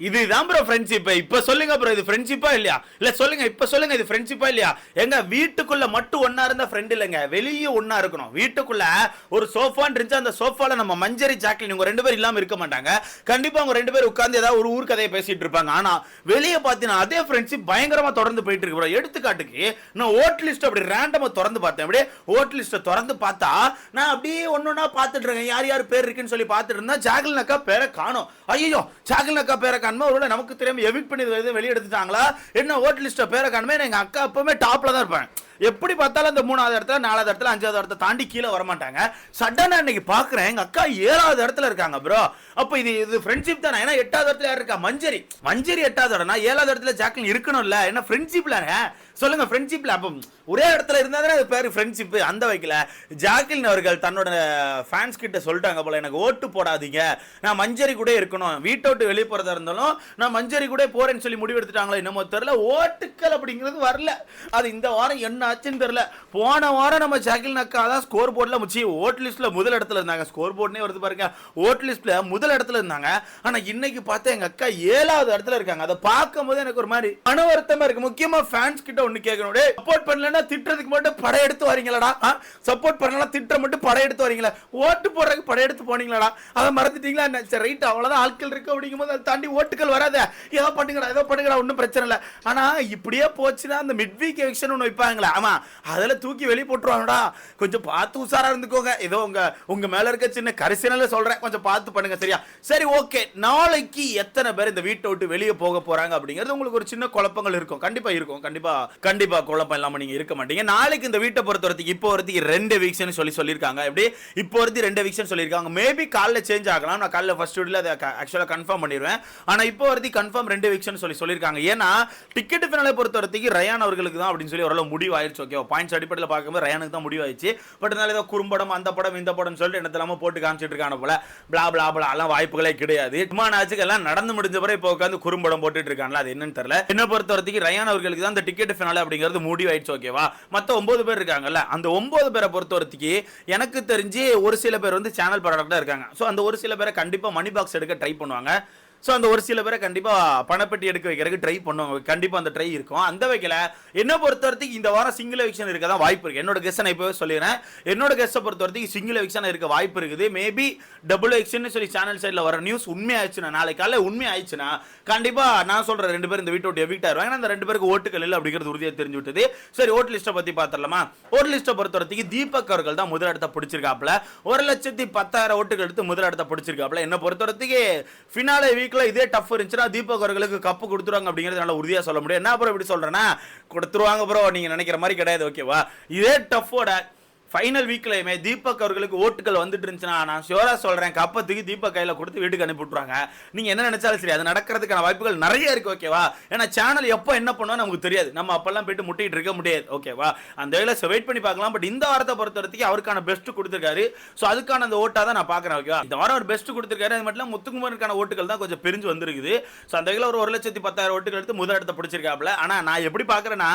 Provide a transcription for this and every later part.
இதுதான் bro friendship இப்ப சொல்லுங்க ப்ரோ இது ஃப்ரெண்ட்ஷிப்பா இல்லையா? இல்ல சொல்லுங்க இப்ப சொல்லுங்க இது ஃப்ரெண்ட்ஷிப்பா இல்லையா? எங்க வீட்டுக்குள்ள மட்டும் ஒன்னா இருந்த ஃப்ரெண்ட் இல்லைங்க. வெளியே ஒன்னா இருக்கணும். வீட்டுக்குள்ள ஒரு சோஃபான்னு இருந்துச்சு அந்த சோஃபால நம்ம மஞ்சரி ஜாக்லின் இவங்க ரெண்டு பேரும் இல்லாம இருக்க மாட்டாங்க. கண்டிப்பா அவங்க ரெண்டு பேரும் உட்கார்ந்து ஏதாவது ஒரு ஊர் கதையை பேசிட்டு இருப்பாங்க. ஆனா வெளியே பாத்தீங்கன்னா அதே ஃப்ரெண்ட்ஷிப் பயங்கரமா தொடர்ந்து போயிட்டு இருக்கு ப்ரோ எடுத்துக்காட்டுக்கு நான் ஓட் லிஸ்ட் அப்படி ரேண்டமா திறந்து பார்த்தேன். அப்படியே ஓட் லிஸ்ட்டை திறந்து பார்த்தா நான் அப்படியே ஒன்னொன்னா பார்த்துட்டு இருக்கேன். யார் யார் பேர் இருக்குன்னு சொல்லி பார்த்துட்டு இருந்தா ஜாகலின் அக்கா பேரை காணும். ஐயோ ஜாகலின் அக்கா பேரை காணுமா ஒருவேளை நமக்கு தெரியாமல் எவிட் பண்ணி எதுவும் வெளியே எடுத்துட்டாங்களா என்ன ஓட் லிஸ்ட்டை பேரை காணுமே எங்கள் அக்கா எப்பவுமே டாப்ல தான் இருப்பேன் எப்படி பார்த்தாலும் அந்த மூணாவது இடத்துல நாலாவது இடத்துல அஞ்சாவது இடத்த தாண்டி கீழே வர மாட்டாங்க இன்னைக்கு பார்க்குறேன். எங்கள் அக்கா ஏழாவது இடத்துல இருக்காங்க ப்ரோ அப்போ இது இது ஃப்ரெண்ட்ஷிப் தானே? ஏன்னா எட்டாவது இடத்துல யார் இருக்கா? மஞ்சரி. மஞ்சரி எட்டாவது இடம்னா ஏழாவது இடத்துல ஜாக்லின் இருக்கணும்ல. என்ன ஃப்ரெண்ட்ஷிப்ல சொல்லுங்க ஃப்ரெண்ட்ஷிப்ல அப்போ ஒரே இடத்துல இருந்தா தானே அது பேர் ஃப்ரெண்ட்ஷிப் அந்த வைக்கல ஜாக்லின் அவர்கள் தன்னோட ஃபேன்ஸ் கிட்ட சொல்லிட்டாங்க போல எனக்கு ஓட்டு போடாதீங்க. நான் மஞ்சரி கூட இருக்கணும். வீட்டை விட்டு வெளியே போறதா இருந்தாலும் நான் மஞ்சரி கூட போறேன்னு சொல்லி முடிவு எடுத்துட்டாங்களோ என்னமோ தெரியல. ஓட்டுக்கள் அப்படிங்கிறது வரல. அது இந்த வாரம் என்ன ஆச்சுன்னு தெரியல. போன வாரம் நம்ம ஷாக்கில் அக்கா தான் ஸ்கோர் போர்டில் முச்சி ஓட் லிஸ்ட்டில் முதல் இடத்துல இருந்தாங்க. ஸ்கோர் போர்ட்னே வருது பாருங்க. ஓட் லிஸ்ட்டில் முதல் இடத்துல இருந்தாங்க. ஆனால் இன்னைக்கு பார்த்தா எங்கள் அக்கா ஏழாவது இடத்துல இருக்காங்க. அதை பார்க்கும் போது எனக்கு ஒரு மாதிரி மன வருத்தமாக இருக்கு. முக்கியமாக ஃபேன்ஸ் கிட்ட ஒன்று கேட்கணும் சப்போர்ட் பண்ணலன்னா திட்டுறதுக்கு மட்டும் படையெடுத்து வரீங்களாடா? சப்போர்ட் பண்ணலாம் திட்ட மட்டும் படையெடுத்து வரீங்களா? ஓட்டு போடுறதுக்கு படையெடுத்து போனீங்களாடா? அதை மறந்துட்டீங்களா? என்ன? சரி ரைட் அவ்வளோதான் ஆட்கள் இருக்கு அப்படிங்கும் போது அதை தாண்டி ஓட்டுகள் வராத. ஏதோ பண்ணுங்கடா ஏதோ பண்ணுங்கடா ஒன்றும் பிரச்சனை இல்லை. ஆனால் இப்படியே போச்சுன்னா அந்த மிட் வீக் எலெக்ஷன் ஒன்று வைப்பாங்களா? ஆமாம் அதில் தூக்கி வெளியே போட்டுருவாங்கடா கொஞ்சம் பார்த்து உஷாராக இருந்துக்கோங்க. ஏதோ உங்கள் உங்கள் மேலே இருக்க சின்ன கரிசனில் சொல்கிறேன் கொஞ்சம் பார்த்து பண்ணுங்கள் சரியா? சரி ஓகே. நாளைக்கு எத்தனை பேர் இந்த வீட்டை விட்டு வெளியே போக போகிறாங்க அப்படிங்கிறது உங்களுக்கு ஒரு சின்ன குழப்பங்கள் இருக்கும். கண்டிப்பாக இருக்கும். கண்டிப்பாக கண்டிப்பாக குழப்பம் இல்லாமல் நீங்கள் இருக்க மாட்டீங்க. நாளைக்கு இந்த வீட்டை பொறுத்த வரைக்கும் இப்போ வரதுக்கு ரெண்டு வீக்ஸ்னு சொல்லி சொல்லியிருக்காங்க. எப்படி? இப்போ வரது ரெண்டு வீக்ஸ்னு சொல்லியிருக்காங்க. மேபி காலைல சேஞ்ச் ஆகலாம். நான் காலைல ஃபர்ஸ்ட் வீடில் அதை ஆக்சுவலாக கன்ஃபார்ம் பண்ணிடுவேன். ஆனால் இப்போ வரது கன்ஃபார்ம் ரெண்டு வீக்ஸ்னு சொல்லி சொல்லியிருக்காங்க. ஏன்னா டிக்கெட் ஃபினாலே பொறுத்த வரைக்கும் ரயான் அவர்களுக்கு தான் அப்படின்னு சொல்லி ஓரளவு ஆயிடுச்சு ஓகே பாயிண்ட்ஸ் அடிப்படையில் பார்க்கும்போது ரயானுக்கு தான் முடிவாயிடுச்சு. பட் இருந்தாலும் ஏதோ குறும்படம் அந்த படம் இந்த படம் சொல்லிட்டு என்ன போட்டு காமிச்சிட்டு இருக்கான போல. பிளா பிளா பிளா எல்லாம் வாய்ப்புகளே கிடையாது. விமான ஆச்சுக்கெல்லாம் எல்லாம் நடந்து முடிஞ்ச பிறகு இப்போ உட்காந்து குறும்படம் போட்டுட்டு இருக்காங்களா அது என்னன்னு தெரியல. என்ன பொறுத்த வரைக்கும் ரயான் அவர்களுக்கு தான் அந்த டிக்கெட் ஃபினாலே அப்படிங்கிறது முடிவாயிடுச்சு ஓகேவா மற்ற ஒன்பது பேர் இருக்காங்கல்ல அந்த ஒன்பது பேரை பொறுத்த வரைக்கும் எனக்கு தெரிஞ்சு ஒரு சில பேர் வந்து சேனல் ப்ராடக்டாக இருக்காங்க. ஸோ அந்த ஒரு சில பேரை கண்டிப்பாக மணி பாக்ஸ் எடுக்க ட்ரை பண்ணுவாங்க. ஸோ அந்த ஒரு சில பேரை கண்டிப்பாக பணப்பெட்டி எடுக்க வைக்கிறதுக்கு ட்ரை பண்ணுவாங்க. கண்டிப்பாக அந்த ட்ரை இருக்கும். அந்த வகையில் என்ன பொறுத்த வரைக்கும் இந்த வாரம் சிங்கிள் எவிக்ஷன் இருக்க தான் வாய்ப்பு இருக்குது என்னோட கெஸ்ட் நான் இப்போவே சொல்லிடுறேன். என்னோட கெஸ்ட்டை பொறுத்த வரைக்கும் சிங்கிள் எவிக்ஷன் இருக்க வாய்ப்பு இருக்குது. மேபி டபுள் எவிக்ஷன் சொல்லி சேனல் சைடில் வர நியூஸ் உண்மையாச்சுன்னா நாளைக்கு காலையில் உண்மை ஆயிடுச்சுன்னா கண்டிப்பாக நான் சொல்கிற ரெண்டு பேரும் இந்த வீட்டை விட்டு எவிக்ட் ஆயிருவாங்க. ஏன்னா அந்த ரெண்டு பேருக்கு ஓட்டுகள் இல்லை அப்படிங்கிறது உறுதியாக தெரிஞ்சு விட்டது. சரி ஓட்டு லிஸ்ட்டை பற்றி பார்த்துடலாமா ஓட்டு லிஸ்ட்டை பொறுத்த வரைக்கும் தீபக் அவர்கள் தான் முதலிடத்தை இடத்த பிடிச்சிருக்காப்ல ஒரு லட்சத்தி பத்தாயிரம் ஓட்டுகள் எடுத்து முதலிடத்தை இடத்த பிடிச்சிருக்காப்ல என்னை பொறுத்த வரைக்கும் ஃபினாலே வீக்ல இதே டஃப் இருந்துச்சுன்னா தீபக் அவர்களுக்கு கப்பு கொடுத்துருவாங்க அப்படிங்கிறது நல்லா உறுதியா சொல்ல முடியும். என்ன அப்புறம் இப்படி சொல்கிறேன்னா கொடுத்துருவாங்க ப்ரோ நீங்க நினைக்கிற மாதிரி கிடையாது ஓகேவா இதே டஃப்போட ஃபைனல் வீக்லையுமே தீபக் அவர்களுக்கு ஓட்டுகள் வந்துட்டு இருந்துச்சுன்னா நான் ஷியோராக சொல்கிறேன் கப்பத்துக்கு தீபக் கையில் கொடுத்து வீட்டுக்கு அனுப்பி விட்டுருவாங்க நீங்கள் என்ன நினைச்சாலும் சரி அது நடக்கிறதுக்கான வாய்ப்புகள் நிறைய இருக்குது ஓகேவா ஏன்னா சேனல் எப்போ என்ன பண்ணுவோம் நமக்கு தெரியாது. நம்ம அப்பெல்லாம் போயிட்டு முட்டிகிட்டு இருக்க முடியாது ஓகேவா அந்த வேலை வெயிட் பண்ணி பார்க்கலாம். பட் இந்த வாரத்தை பொறுத்த வரைக்கும் அவருக்கான பெஸ்ட் கொடுத்துருக்காரு. ஸோ அதுக்கான அந்த ஓட்டாக தான் நான் பார்க்குறேன் ஓகேவா இந்த வாரம் ஒரு பெஸ்ட் கொடுத்துருக்காரு. அது மட்டும் இல்லாம முத்துக்குமாருக்கான ஓட்டுகள் தான் கொஞ்சம் பிரிஞ்சு வந்திருக்குது. ஸோ அந்த வகையில் ஒரு ஒரு லட்சத்தி பத்தாயிரம் ஓட்டுகள் எடுத்து முதல் இடத்த பிடிச்சிருக்காப்ல ஆனால் நான் எப்படி பார்க்குறேன்னா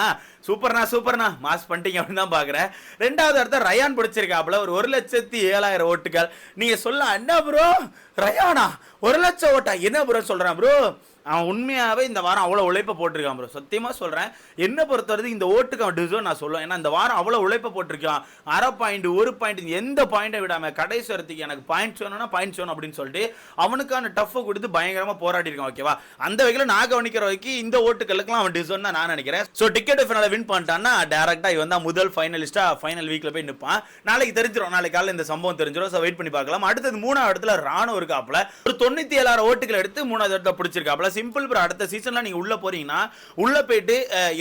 சூப்பர்னா சூப்பர்னா மாஸ் பண்ணிட்டீங்க அப்படின்னு தான் பார்க்குறேன். ரெண்டாவது இடத்த ரயான் பிடிச்சிருக்காப்புல. ஒரு ஒரு லட்சத்தி ஏழாயிரம் ஓட்டுகள். நீங்க சொல்லலாம் என்ன ப்ரோ ரயானா? ஒரு லட்சம் ஓட்டா? என்ன ப்ரோ சொல்றான் ப்ரோ அவன் உண்மையாகவே இந்த வாரம் அவ்வளோ உழைப்பை போட்டிருக்கான் ப்ரோ சத்தியமாக சொல்கிறேன் என்ன பொறுத்தவரைக்கும் இந்த ஓட்டுக்கு அவன் டிசர்வ் நான் சொல்லுவேன். ஏன்னா இந்த வாரம் அவ்வளோ உழைப்பை போட்டிருக்கான். அரை பாயிண்ட் ஒரு பாயிண்ட் எந்த பாயிண்ட்டை விடாமல் கடைசி வரத்துக்கு எனக்கு பாயிண்ட்ஸ் வேணும்னா பாயிண்ட்ஸ் வேணும் அப்படின்னு சொல்லிட்டு அவனுக்கான டஃப்பை கொடுத்து பயங்கரமாக போராடி இருக்கான் ஓகேவா அந்த வகையில் நான் கவனிக்கிற வரைக்கும் இந்த ஓட்டுகளுக்கெல்லாம் அவன் டிசர்வ் தான் நான் நினைக்கிறேன். ஸோ டிக்கெட் ஃபைனலை வின் பண்ணிட்டான்னா டேரெக்டாக இவன் தான் முதல் ஃபைனலிஸ்ட்டாக ஃபைனல் வீக்கில் போய் நிற்பான் நாளைக்கு தெரிஞ்சிடும் நாளைக்கு காலையில் இந்த சம்பவம் தெரிஞ்சிடும் ஸோ வெயிட் பண்ணி பார்க்கலாம். அடுத்தது மூணாவது இடத்துல ராணுவ இருக்காப்புல. ஒரு தொண்ணூற்றி ஏழாயிரம் ஓட்டுகள் எடுத்து மூணாவது இடத்துல பிடிச்சிருக்காப்புல. சிம்பிள் ப்ரோ அடுத்த சீசனில் நீங்கள் உள்ளே போகிறீங்கன்னா உள்ளே போயிட்டு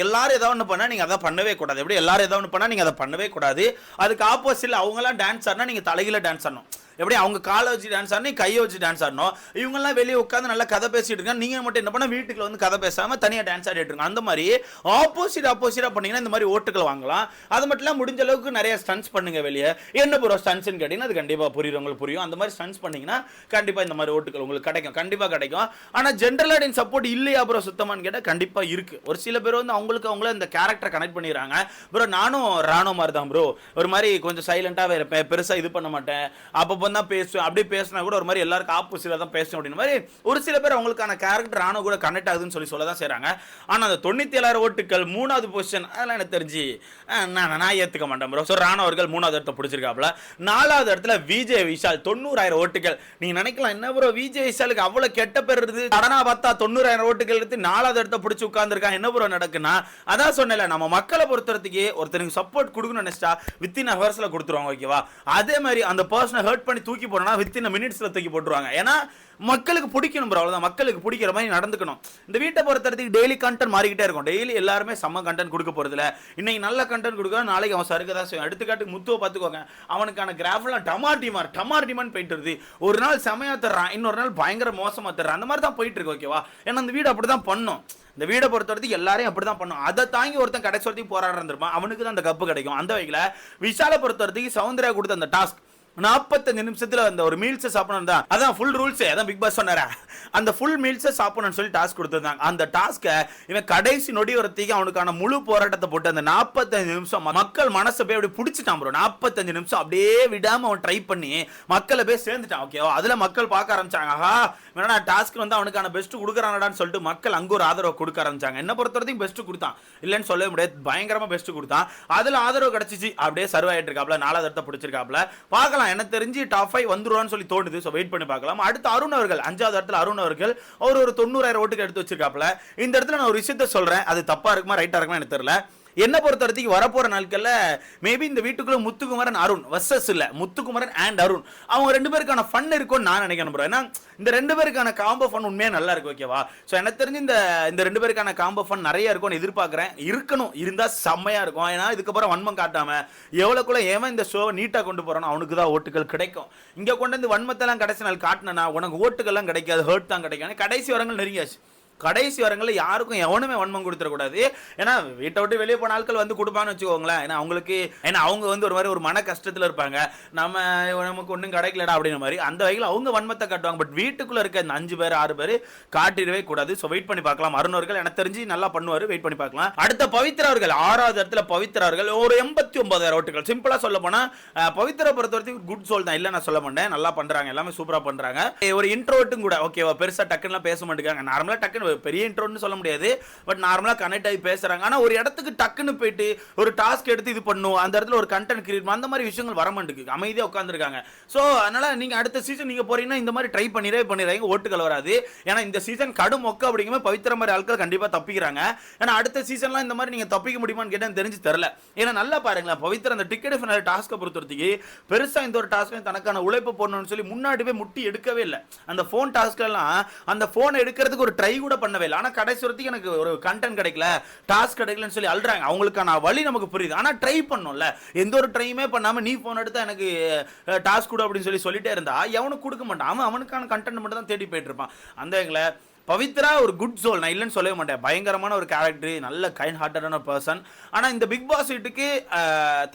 எல்லாரும் ஏதாவது ஒன்று பண்ணால் நீங்கள் அதை பண்ணவே கூடாது. எப்படி? எல்லாரும் ஏதாவது ஒன்று பண்ணால் நீங்கள் அதை பண்ணவே கூடாது. அதுக்கு ஆப்போசிட்டில் அவங்கலாம் டான்ஸ் ஆடினா நீங்கள் தலையில் டான்ஸ் ஆடணும். எப்படி அவங்க காலை வச்சு டான்ஸ் ஆடணும் கையை வச்சு டான்ஸ் ஆடணும். இவங்கெல்லாம் வெளியே உட்காந்து நல்லா கதை பேசிட்டு இருக்காங்க. நீங்க மட்டும் என்ன பண்ண வீட்டுக்குள்ள வந்து கதை பேசாம தனியா டான்ஸ் ஆடிட்டு இருக்காங்க அந்த மாதிரி ஆப்போசிட் ஆப்போசிட்டா பண்ணீங்கன்னா இந்த மாதிரி ஓட்டுகள் வாங்கலாம். அது மட்டும் இல்லாம முடிஞ்ச அளவுக்கு நிறைய ஸ்டன்ஸ் பண்ணுங்க வெளியே. என்ன ப்ரோ ஸ்டன்ஸ்னு கேட்டீங்கன்னா அது கண்டிப்பா புரியுறவங்களுக்கு புரியும். அந்த மாதிரி ஸ்டன்ஸ் பண்ணீங்கன்னா கண்டிப்பா இந்த மாதிரி ஓட்டுகள் உங்களுக்கு கிடைக்கும். கண்டிப்பா கிடைக்கும். ஆனா ஜென்ரல் ஆடியன் சப்போர்ட் இல்லையா ப்ரோ சுத்தமான்னு கேட்டா கண்டிப்பா இருக்கு. ஒரு சில பேர் வந்து அவங்களுக்கு அவங்கள இந்த கேரக்டர் கனெக்ட் பண்ணிடுறாங்க. ப்ரோ நானும் ராணுவ மாதிரி தான் ப்ரோ ஒரு மாதிரி கொஞ்சம் சைலண்ட்டாகவே இருப்பேன். பெருசாக இது பண்ண மாட்டேன். அப்பப்போ முகம் தான் பேசுவேன். அப்படி பேசினா கூட ஒரு மாதிரி எல்லாருக்கும் ஆப்போசிட்டாக தான் பேசுவேன் அப்படின்னு மாதிரி ஒரு சில பேர் அவங்களுக்கான கேரக்டர் ஆனோ கூட கனெக்ட் ஆகுதுன்னு சொல்லி சொல்ல தான் செய்கிறாங்க ஆனால் அந்த தொண்ணூற்றி ஏழாயிரம் ஓட்டுகள் மூணாவது பொசிஷன் அதெல்லாம் எனக்கு தெரிஞ்சு நான் நான் ஏற்றுக்க மாட்டேன் ப்ரோ ஸோ ராணா அவர்கள் மூணாவது இடத்த பிடிச்சிருக்காப்புல. நாலாவது இடத்துல விஜய் விஷால் தொண்ணூறாயிரம் ஓட்டுகள் நீங்க நினைக்கலாம் என்ன ப்ரோ விஜய் விஷாலுக்கு அவ்வளோ கெட்ட பேர் இருக்குது கடனா பார்த்தா தொண்ணூறாயிரம் ஓட்டுகள் எடுத்து நாலாவது இடத்த பிடிச்சி உட்காந்துருக்கான் என்ன ப்ரோ நடக்குன்னா அதான் சொன்னல நம்ம மக்களை பொறுத்தவரைக்கு ஒருத்தருக்கு சப்போர்ட் கொடுக்கணும்னு நினைச்சா வித்தின் ஹவர்ஸில் கொடுத்துருவாங்க ஓகேவா அதே மாதிரி அந்த பர்சனை ஹர்ட் பண்ணி தூக்கி போனோம்னா வித்தின் மினிட்ஸ்ல தூக்கி போட்டுருவாங்க. ஏன்னா மக்களுக்கு பிடிக்கணும் ப்ரோ அவ்வளோதான் மக்களுக்கு பிடிக்கிற மாதிரி நடந்துக்கணும். இந்த வீட்டை பொறுத்தவரைக்கும் டெய்லி கண்டென்ட் மாறிக்கிட்டே இருக்கும். டெய்லி எல்லாருமே செம்ம கண்டென்ட் கொடுக்க போறதில்ல. இன்னைக்கு நல்ல கண்டென்ட் கொடுக்குறோம் நாளைக்கு அவன் சருக்க தான் செய்வான். எடுத்துக்காட்டு முத்துவை பார்த்துக்கோங்க. அவனுக்கான கிராஃப்லாம் டமார் டிமார் டமார் டிமான் போயிட்டு இருக்குது ஒரு நாள் செமையா தர்றான் இன்னொரு நாள் பயங்கர மோசமா தர்றான். அந்த மாதிரி தான் போயிட்டு இருக்கு ஓகேவா ஏன்னா அந்த வீடு அப்படி தான் பண்ணும். இந்த வீடை பொறுத்த வரைக்கும் எல்லாரையும் அப்படி தான் பண்ணும். அதை தாங்கி ஒருத்தன் கடைசி வரைக்கும் போராடுறந்திருப்பான் அவனுக்கு தான் அந்த கப்பு கிடைக்கும். அந்த வகையில் விஷாலை பொறுத்த வரைக்கும் சௌந்தர்யா கொடுத்த அந்த டாஸ்க் நாற்பத்தஞ்சு நிமிஷத்துல அந்த ஒரு மீல்ஸை சாப்பிடணும் தான். அதான் ஃபுல் ரூல்ஸ் அதான் பிக் பாஸ் சொன்னாரா. அந்த ஃபுல் மீல்ஸை சாப்பிடணும்னு சொல்லி டாஸ்க் கொடுத்துருந்தாங்க. அந்த டாஸ்க்கை இவன் கடைசி நொடி வரத்துக்கு அவனுக்கான முழு போராட்டத்தை போட்டு அந்த நாற்பத்தஞ்சு நிமிஷம் மக்கள் மனசை போய் அப்படியே பிடிச்சிட்டான் ப்ரோ நாற்பத்தஞ்சு நிமிஷம் அப்படியே விடாம அவன் ட்ரை பண்ணி மக்களை போய் சேர்ந்துட்டான். ஓகேவா அதுல மக்கள் பார்க்க ஆரம்பிச்சாங்க. ஆஹா வேணா டாஸ்க் வந்து அவனுக்கான பெஸ்ட் கொடுக்குறானடான்னு சொல்லிட்டு மக்கள் அங்க ஒரு ஆதரவு கொடுக்க ஆரம்பிச்சாங்க. என்ன பொறுத்த வரைக்கும் பெஸ்ட் கொடுத்தான். இல்லைன்னு சொல்லவே முடியாது. பயங்கரமா பெஸ்ட் கொடுத்தான். அதுல ஆதரவு கிடைச்சிச்சு. அப்படியே சர்வ் ஆயிட்டு இருக்காப்ல. நாலாவது இடத்த பிடிச்சிருக்காப்ல. பார்க்கலாம். எனக்கு தெரிஞ்சு டாப் ஃபைவ் வந்துருவான்னு சொல்லி தோணுது. ஸோ வெயிட் பண்ணி பார்க்கலாம். அடுத்து அருண் அவர்கள் அஞ்சாவது இடத்துல அருண் அவர்கள் அவர் ஒரு தொண்ணூறாயிரம் ஓட்டுக்கு எடுத்து வச்சிருக்காப்புல. இந்த இடத்துல நான் ஒரு விஷயத்த சொல்கிறேன் அது தப்பாக இருக்குமா ரைட்டாக இருக்குமா எனக்கு தெரியல. என்ன பொறுத்த வரைக்கும் வரப்போகிற நாட்கள்ல மேபி இந்த வீட்டுக்குள்ளே முத்துக்குமரன் அருண் வர்சஸ் இல்லை முத்துக்குமரன் அண்ட் அருண். அவங்க ரெண்டு பேருக்கான ஃபன் இருக்கும்னு நான் நினைக்கிறேன் bro. ஏன்னா இந்த ரெண்டு பேருக்கான காம்போ ஃபன் உண்மையாக நல்லா இருக்கு ஓகேவா ஸோ எனக்கு தெரிஞ்சு இந்த இந்த ரெண்டு பேருக்கான காம்போ ஃபன் நிறைய இருக்கும்னு எதிர்பார்க்குறேன். இருக்கணும் இருந்தால் செம்மையா இருக்கும். ஏன்னா இதுக்கப்புறம் வன்மம் காட்டாமல் எவ்வளோக்குள்ள ஏன் இந்த ஷோவை நீட்டாக கொண்டு போகிறானோ அவனுக்கு தான் ஓட்டுகள் கிடைக்கும். இங்கே கொண்டு வந்து வன்மத்தெல்லாம் கடைசி நாள் காட்டினா உனக்கு ஓட்டுகள்லாம் கிடைக்காது ஹர்ட் தான் கிடைக்கும். ஏன்னா கடைசி வரங்கள் நெருங்கியாச்சு. கடைசி வரங்களில் யாருக்கும் எவனுமே வன்மம் கொடுத்துடக்கூடாது. ஏன்னா வீட்டை விட்டு வெளியே போன ஆட்கள் வந்து கொடுப்பான்னு வச்சுக்கோங்களேன். ஏன்னா அவங்களுக்கு ஏன்னா அவங்க வந்து ஒரு மாதிரி ஒரு மன கஷ்டத்தில் இருப்பாங்க. நம்ம நமக்கு ஒன்றும் கிடைக்கலடா அப்படின்ற மாதிரி. அந்த வகையில் அவங்க வன்மத்தை காட்டுவாங்க. பட் வீட்டுக்குள்ளே இருக்க இந்த அஞ்சு பேர் ஆறு பேர் காட்டிடவே கூடாது. ஸோ வெயிட் பண்ணி பார்க்கலாம். அருண் எனக்கு தெரிஞ்சு நல்லா பண்ணுவார். வெயிட் பண்ணி பார்க்கலாம். அடுத்த பவித்ரா அவர்கள் ஆறாவது இடத்துல பவித்ரா அவர்கள். ஒரு எண்பத்தி ஒன்பதாயிரம் ஓட்டுகள். சிம்பிளாக சொல்ல போனால் பவித்ரா பொறுத்த வரைக்கும் குட் சோல் தான். இல்லை நான் சொல்ல மாட்டேன். நல்லா பண்ணுறாங்க எல்லாமே சூப்பராக பண்ணுறாங்க ஒரு இன்ட்ரோட்டும் கூட ஓகேவா பெருசாக டக்குன்னு பேச மாட்டேங்காங்க நார்மலாக டக்குன்னு பெரிய இன்ட்ரோன்னு சொல்ல முடியாது. பட் நார்மலாக கனெக்ட் ஆகி பேசுறாங்க. ஆனால் ஒரு இடத்துக்கு டக்குன்னு போயிட்டு ஒரு டாஸ்க் எடுத்து இது பண்ணும். அந்த இடத்துல ஒரு கண்டென்ட் கிரியேட் அந்த மாதிரி விஷயங்கள் வர மாட்டேங்குது. அமைதியாக உட்காந்துருக்காங்க ஸோ அதனால நீங்கள் அடுத்த சீசன் நீங்கள் போறீங்கன்னா இந்த மாதிரி ட்ரை பண்ணிடவே பண்ணிடுறாங்க ஓட்டுகள் வராது. ஏன்னா இந்த சீசன் கடும் மொக்க அப்படிங்கும்போது பவித்திர மாதிரி ஆட்கள் கண்டிப்பாக தப்பிக்கிறாங்க. ஏன்னா அடுத்த சீசன்லாம் இந்த மாதிரி நீங்கள் தப்பிக்க முடியுமான்னு கேட்டேன் தெரிஞ்சு தெரில. ஏன்னா நல்லா பாருங்களேன். பவித்திர அந்த டிக்கெட் ஃபினல் டாஸ்க்கை பொறுத்தவரைக்கு பெருசாக இந்த ஒரு டாஸ்க்கு தனக்கான உழைப்பு போடணும்னு சொல்லி முன்னாடி போய் முட்டி எடுக்கவே இல்லை. அந்த ஃபோன் டாஸ்க்கெல்லாம் அந்த ஃபோனை எடுக்கிறதுக்கு ஒரு ட்ரை கூட பண்ணவே இல்லை. ஆனால் கடைசி வரத்துக்கு எனக்கு ஒரு கண்டென்ட் கிடைக்கல டாஸ்க் கிடைக்கலன்னு சொல்லி அழுறாங்க. அவங்களுக்கான வழி நமக்கு புரியுது. ஆனால் ட்ரை பண்ணும்ல. எந்த ஒரு ட்ரையுமே பண்ணாமல் நீ ஃபோன் எடுத்தால் எனக்கு டாஸ்க் கொடு அப்படின்னு சொல்லி சொல்லிட்டே இருந்தா எவனுக்கு கொடுக்க மாட்டான். அவன் அவனுக்கான கண்டென்ட் மட்டும் தான் தேடி போயிட்டு இருப்பான். அந்த எங்களை பவித்ரா ஒரு குட் சோல் நான் இல்லைன்னு சொல்லவே மாட்டேன். பயங்கரமான ஒரு கேரக்டர் நல்ல கைண்ட் ஹார்ட்டடான பர்சன் ஆனால் இந்த பிக் பாஸ் வீட்டுக்கு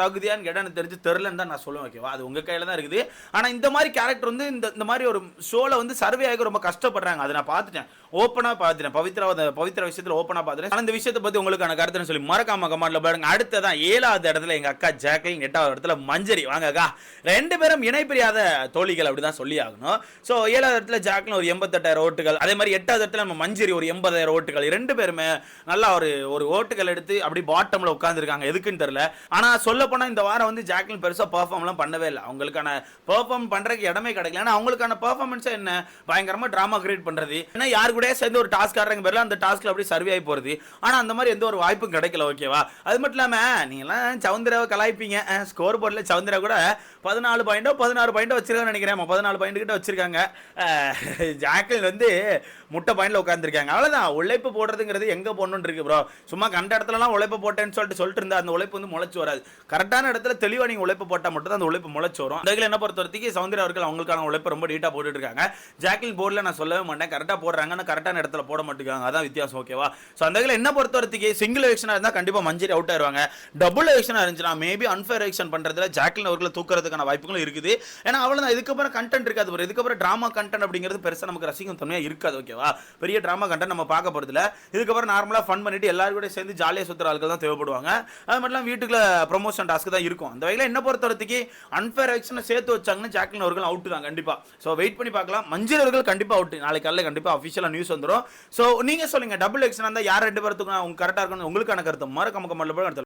தகுதியான்னு கேட்டால் எனக்கு தெரிஞ்சு தெரிலன்னு தான் நான் சொல்லுவேன். ஓகேவா அது உங்கள் கையில் தான் இருக்குது. ஆனால் இந்த மாதிரி கேரக்டர் வந்து இந்த இந்த மாதிரி ஒரு ஷோவில் வந்து சர்வே ஆக ரொம்ப கஷ்டப்படுறாங்க. அதை நான் பார்த்துட்டேன். ஓப்பனாக பார்த்துட்டேன். பவித்ரா பவித்ரா விஷயத்தில் ஓப்பனாக பார்த்துட்டேன். ஆனால் இந்த விஷயத்தை பற்றி உங்களுக்கான கருத்துன்னு சொல்லி மறக்காம கமாண்ட்ல பாருங்க. அடுத்ததான் ஏழாவது இடத்துல எங்கள் அக்கா ஜாக்லின் எட்டாவது இடத்துல மஞ்சரி. வாங்க அக்கா. ரெண்டு பேரும் இணை பிரியாத தோழிகள் அப்படிதான் சொல்லி ஆகணும் ஸோ ஏழாவது இடத்துல ஜாக்லின் ஒரு எண்பத்தெட்டாயிரம் ஓட்டுகள். அதே மாதிரி எட்டாவது இடத்துல நம்ம மஞ்சரி ஒரு எண்பதாயிரம் ஓட்டுகள். ரெண்டு பேருமே நல்லா ஒரு ஒரு ஓட்டுகள் எடுத்து அப்படி பாட்டம்ல உட்காந்துருக்காங்க எதுக்குன்னு தெரியல. ஆனா சொல்ல போனா இந்த வாரம் வந்து ஜாக்லின் பெருசா பெர்ஃபார்ம்லாம் பண்ணவே இல்லை. அவங்களுக்கான பெர்ஃபார்ம் பண்றதுக்கு இடமே கிடைக்கல. ஆனா அவங்களுக்கான பெர்ஃபார்மன்ஸ் என்ன? பயங்கரமா டிராமா கிரியேட் பண்றது. ஏன்னா யார் கூட சேர்ந்து ஒரு டாஸ்க் ஆடுறங்க பேர்ல அந்த டாஸ்க்ல அப்படியே சர்வே ஆகி போறது. ஆனா அந்த மாதிரி எந்த ஒரு வாய்ப்பும் கிடைக்கல ஓகேவா அது மட்டும் இல்லாம நீங்களாம் சவுந்தராவை கலாய்ப்பீங்க. ஸ்கோர் போர்டில் சவுந்தரா கூட பதினாலு பாயிண்டோ பதினாறு பாயிண்டோ வச்சிருக்காங்கன்னு நினைக்கிறேன். பதினாலு பாயிண்ட் கிட்ட வச்சிருக்காங்க. ஜாக்லின் வந்து முட்டை பாயிண்ட்ல உட்காந்துருக்காங்க அவ்வளவுதான். உழைப்பு போடுறதுங்கிறது எங்க போடணும்னு இருக்கு ப்ரோ சும்மா கண்ட இடத்துலலாம் உழைப்பு போட்டேன்னு சொல்லிட்டு சொல்லிட்டு இருந்தா அந்த உழைப்பு வந்து முளைச்சு வராது. கரெக்டான இடத்துல தெளிவா நீங்க உழைப்பு போட்டா மட்டும் தான் அந்த உழைப்பு முளைச்சு வரும். அந்த என்ன பொறுத்த வரைக்கும் சௌந்தர்யா அவர்கள் அவங்களுக்கான உழைப்பு ரொம்ப நீட்டா போட்டுட்டு இருக்காங்க ஜாக்லின் போர்டில் நான் சொல்லவே மாட்டேன். கரெக்டாக போடுறாங்க ஆனால் கரெக்டான இடத்துல போட மாட்டேங்காங்க அதான் வித்தியாசம் ஓகேவா ஸோ அந்த என்ன பொறுத்த வரைக்கும் சிங்கிள் எலெக்ஷனாக இருந்தால் கண்டிப்பாக மஞ்சரி அவுட் ஆயிருவாங்க. டபுள் எலெக்ஷனாக இருந்துச்சுன்னா மேபி அன்ஃபேர் எலெக்ஷன் பண்றதுல ஜாக்லின் அவர்களை தூக்குறதுக்கான வாய்ப்புகளும் இருக்குது. ஏன்னா அவ்வளோதான் இதுக்கப்புறம் கண்டென்ட் இருக்காது இதுக்கப்புறம் ட்ராமா கண்டென்ட் அப்படிங்கிறது பெருசாக நமக்கு ரசிக்கும் தன்மையாக இருக்காது ஓகேவா பெரிய ட்ராமா கண்டென்ட் நம்ம பார்க்க போகிறதில்ல இதுக்கப்புறம் நார்மலாக ஃபன் பண்ணிட்டு எல்லாரும் கூட சேர்ந்து ஜாலியாக சுற்றுற ஆட்கள் தான் தேவைப்படுவாங்க. அது மட்டும் இல்லாமல் வீட்டுக்குள்ள ப்ரொமோஷன் டாஸ்க்கு தான் இருக்கும். அந்த வகையில் என்ன பொறுத்தவரத்துக்கு அன்ஃபேர் ஆக்ஷனை சேர்த்து வச்சாங்கன்னா ஜாக்லின் அவர்கள் அவுட்டு தான் கண்டிப்பாக ஸோ வெயிட் பண்ணி பார்க்கலாம். மஞ்சள் அவர்கள் கண்டிப்பாக அவுட் நாளைக்கு காலையில் கண்டிப்பாக அஃபிஷியலாக நியூஸ் வந்துடும் ஸோ நீங்க சொல்லுங்க. டபுள் எக்ஷன் இருந்தால் யார் ரெண்டு பேர்த்துக்கும் உங்களுக்கு கரெக்டாக இருக்கணும் உங்களுக்கான கருத்து. மறக்காம கமெண்ட்ல போய்